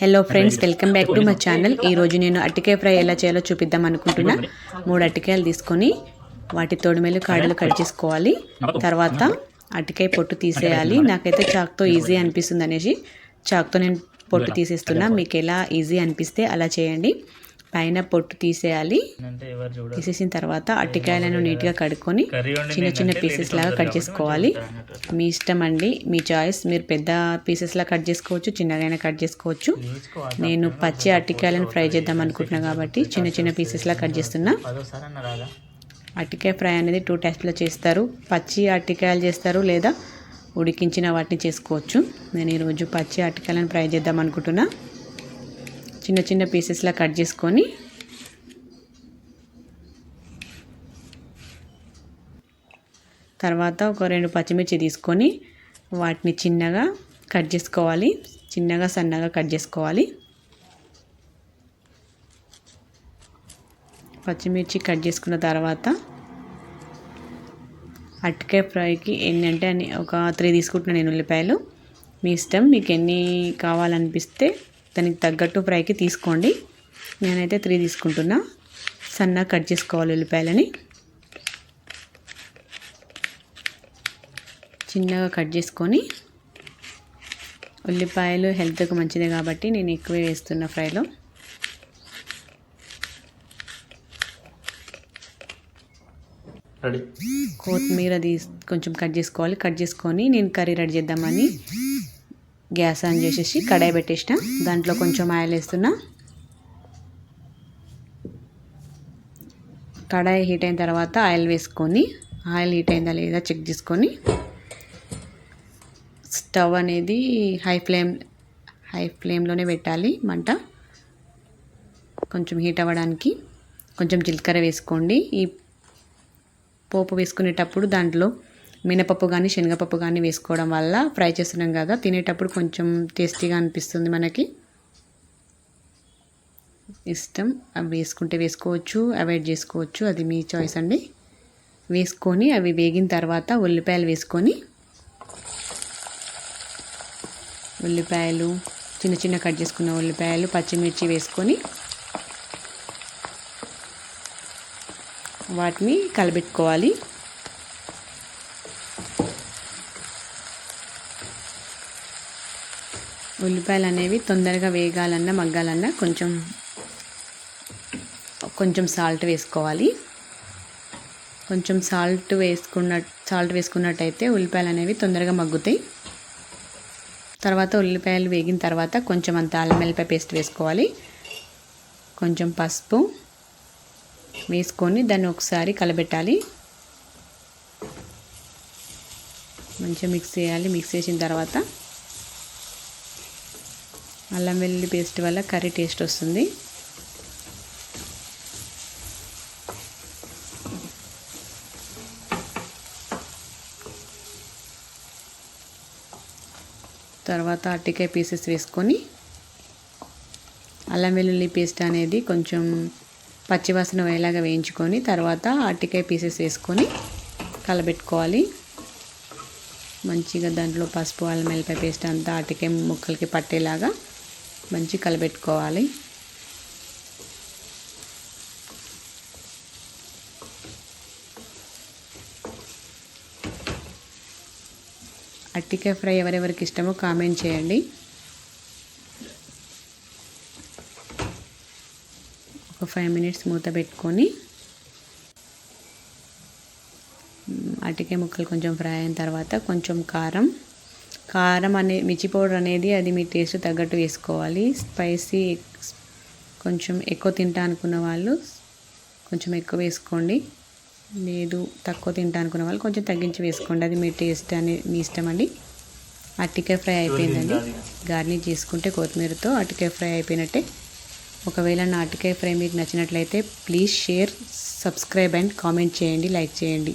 Hello friends welcome back to my channel ఈరోజు నేను అట్టికాయ fry ఎలా చేయాలో చూపిద్దాం అనుకుంటున్నా. మూడు అట్టికాయలు తీసుకొని వాటి తొడిమెలు కాడలు కట్ చేసుకోవాలి. తర్వాత అట్టికాయ పొట్టు తీసేయాలి. నాకైతే చాక్తో ఈజీ అనిపిస్తుంది అనేసి చాక్తో నేను పొట్టు తీసేస్తున్నా. మీకు ఎలా ఈజీ అనిపిస్తే అలా చేయండి. పైన పొట్టు తీసేయాలి. తీసేసిన తర్వాత అట్టికాయలను నీట్గా కడుక్కొని చిన్న చిన్న పీసెస్ లాగా కట్ చేసుకోవాలి. మీ ఇష్టం అండి మీ చాయిస్ మీరు పెద్ద పీసెస్ లా కట్ చేసుకోవచ్చు చిన్నగైనా కట్ చేసుకోవచ్చు. నేను పచ్చి అట్టికాయలను ఫ్రై చేద్దాం అనుకుంటున్నా కాబట్టి చిన్న చిన్న పీసెస్ లా కట్ చేస్తున్నా. అట్టికాయ ఫ్రై అనేది టూ టైప్స్లో చేస్తారు. పచ్చి అట్టికాయలు చేస్తారు లేదా ఉడికించిన వాటిని చేసుకోవచ్చు. నేను ఈరోజు పచ్చి అట్టికాయలను ఫ్రై చేద్దాం అనుకుంటున్నా. చిన్న చిన్న పీసెస్లా కట్ చేసుకొని తర్వాత ఒక రెండు పచ్చిమిర్చి తీసుకొని వాటిని చిన్నగా కట్ చేసుకోవాలి. చిన్నగా సన్నగా కట్ చేసుకోవాలి. పచ్చిమిర్చి కట్ చేసుకున్న తర్వాత అరటికాయ ఫ్రైకి ఎన్ని అంటే అని ఒక త్రీ తీసుకుంటున్నాను నేను ఉల్లిపాయలు. మీ ఇష్టం మీకు ఎన్ని కావాలనిపిస్తే దానికి తగ్గట్టు ఫ్రైకి తీసుకోండి. నేనైతే త్రీ తీసుకుంటున్నా. సన్నగా కట్ చేసుకోవాలి ఉల్లిపాయలని. చిన్నగా కట్ చేసుకొని ఉల్లిపాయలు హెల్త్కి మంచిదే కాబట్టి నేను ఎక్కువే వేస్తున్నా ఫ్రైలో. కొత్తిమీర తీసి కొంచెం కట్ చేసుకోవాలి. కట్ చేసుకొని నేను కర్రీ రెడీ చేద్దామని గ్యాస్ ఆన్ చేసేసి కడాయి పెట్టేసిన. దాంట్లో కొంచెం ఆయిల్ వేస్తున్నా. కడాయి హీట్ అయిన తర్వాత ఆయిల్ వేసుకొని ఆయిల్ హీట్ అయిందా లేదా చెక్ చేసుకొని స్టవ్ అనేది హై ఫ్లేమ్ హై ఫ్లేమ్లోనే పెట్టాలి మంట. కొంచెం హీట్ అవ్వడానికి కొంచెం జీలకర్ర వేసుకోండి. ఈ పోపు వేసుకునేటప్పుడు దాంట్లో మినపప్పు కానీ శనగపప్పు కానీ వేసుకోవడం వల్ల ఫ్రై చేస్తున్నాం కదా తినేటప్పుడు కొంచెం టేస్టీగా అనిపిస్తుంది మనకి. ఇష్టం. అవి వేసుకుంటే వేసుకోవచ్చు అవాయిడ్ చేసుకోవచ్చు. అది మీ చాయిస్ అండి. వేసుకొని అవి వేగిన తర్వాత ఉల్లిపాయలు వేసుకొని ఉల్లిపాయలు చిన్న చిన్న కట్ చేసుకున్న ఉల్లిపాయలు పచ్చిమిర్చి వేసుకొని వాటిని కలబెట్టుకోవాలి. ఉల్లిపాయలు అనేవి తొందరగా వేగాలన్నా మగ్గాలన్నా కొంచెం కొంచెం సాల్ట్ వేసుకోవాలి. కొంచెం సాల్ట్ వేసుకున్న సాల్ట్ వేసుకున్నట్టయితే ఉల్లిపాయలు అనేవి తొందరగా మగ్గుతాయి. తర్వాత ఉల్లిపాయలు వేగిన తర్వాత కొంచెం అంత అల్లం వెల్లిపాయ పేస్ట్ వేసుకోవాలి. కొంచెం పసుపు వేసుకొని దాన్ని ఒకసారి కలబెట్టాలి. మంచిగా మిక్స్ చేయాలి. మిక్స్ చేసిన తర్వాత అల్లం వెల్లుల్లి పేస్ట్ వల్ల కర్రీ టేస్ట్ వస్తుంది. తర్వాత అరటికాయ పీసెస్ వేసుకొని అల్లం వెల్లుల్లి పేస్ట్ అనేది కొంచెం పచ్చివాసన వేలాగా వేయించుకొని తర్వాత అరటికాయ పీసెస్ వేసుకొని కలబెట్టుకోవాలి. మంచిగా దాంట్లో పసుపు అల్లం వెల్లిపాయ పేస్ట్ అంతా అరటికాయ ముక్కలకి పట్టేలాగా మంచి కలబెట్టుకోవాలి. అట్టికాయ ఫ్రై ఎవరెవరికి ఇష్టమో కామెంట్ చేయండి. ఒక ఫైవ్ మినిట్స్ మూత పెట్టుకొని అటికే ముక్కలు కొంచెం ఫ్రై అయిన తర్వాత కొంచెం కారం కారం అనే మిర్చి పౌడర్ అనేది అది మీ టేస్ట్ తగ్గట్టు వేసుకోవాలి. స్పైసీ కొంచెం ఎక్కువ తింటా అనుకున్న వాళ్ళు కొంచెం ఎక్కువ వేసుకోండి. లేదు తక్కువ తింటా అనుకున్న వాళ్ళు కొంచెం తగ్గించి వేసుకోండి. అది మీ టేస్ట్ అని మీ ఇష్టం అండి. అట్టికాయ ఫ్రై అయిపోయిందండి. గార్నిష్ చేసుకుంటే కొత్తిమీరతో అట్టికాయ ఫ్రై అయిపోయినట్టే. ఒకవేళ నా అట్టికాయ ఫ్రై మీకు నచ్చినట్లయితే please share subscribe and comment చేయండి లైక్ చేయండి.